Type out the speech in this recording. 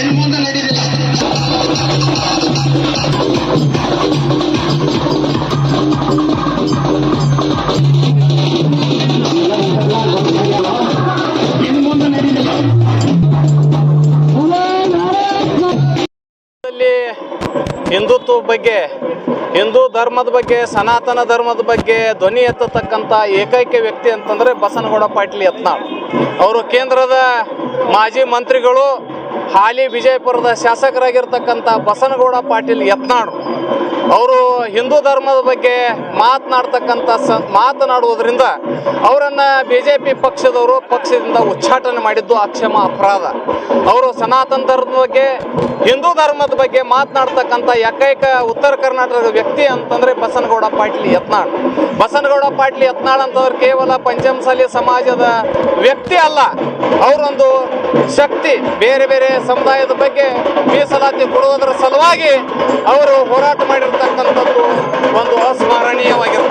ಇನ್ನು ಮುಂದೆ ಹಿಂದುತ್ವ ಬಗ್ಗೆ, ಹಿಂದೂ ಧರ್ಮದ ಬಗ್ಗೆ, ಸನಾತನ ಧರ್ಮದ ಬಗ್ಗೆ ಧ್ವನಿ ಎತ್ತತಕ್ಕಂಥ ಏಕೈಕ ವ್ಯಕ್ತಿ ಅಂತಂದರೆ ಬಸನಗೌಡ ಪಾಟೀಲ್ ಯತ್ನಾಳ್. ಅವರು ಕೇಂದ್ರದ ಮಾಜಿ ಮಂತ್ರಿಗಳು ಹಾಲಿ ವಿಜಯಪುರದ ಶಾಸಕರಾಗಿರ್ತಕ್ಕಂಥ ಬಸನಗೌಡ ಪಾಟೀಲ್ ಯತ್ನಾಡು ಅವರು ಹಿಂದೂ ಧರ್ಮದ ಬಗ್ಗೆ ಮಾತನಾಡ್ತಕ್ಕಂಥ ಸ, ಮಾತನಾಡುವುದರಿಂದ ಅವರನ್ನು ಬಿ ಜೆ ಪಿ ಪಕ್ಷದವರು ಪಕ್ಷದಿಂದ ಉಚ್ಚಾಟನೆ ಮಾಡಿದ್ದು ಅಕ್ಷಮ ಅಪರಾಧ. ಅವರು ಸನಾತನ ಧರ್ಮದ ಬಗ್ಗೆ, ಹಿಂದೂ ಧರ್ಮದ ಬಗ್ಗೆ ಮಾತನಾಡ್ತಕ್ಕಂಥ ಏಕೈಕ ಉತ್ತರ ಕರ್ನಾಟಕದ ವ್ಯಕ್ತಿ ಅಂತಂದರೆ ಬಸನಗೌಡ ಪಾಟೀಲ್ ಯತ್ನಾಳ್. ಬಸನಗೌಡ ಪಾಟೀಲ್ ಯತ್ನಾಳ್ ಅಂತಂದ್ರೆ ಕೇವಲ ಪಂಚಮಸಾಲಿ ಸಮಾಜದ ವ್ಯಕ್ತಿ ಅಲ್ಲ. ಅವರೊಂದು ಶಕ್ತಿ ಬೇರೆ ಬೇರೆ ಸಮುದಾಯದ ಬಗ್ಗೆ ಮೀಸಲಾತಿ ಕೊಡುವುದರ ಸಲುವಾಗಿ ಅವರು ಹೋರಾಟ ಮಾಡಿರ್ತಕ್ಕಂಥದ್ದು ಒಂದು ಅಸ್ಮರಣೀಯವಾಗಿರ್ತದೆ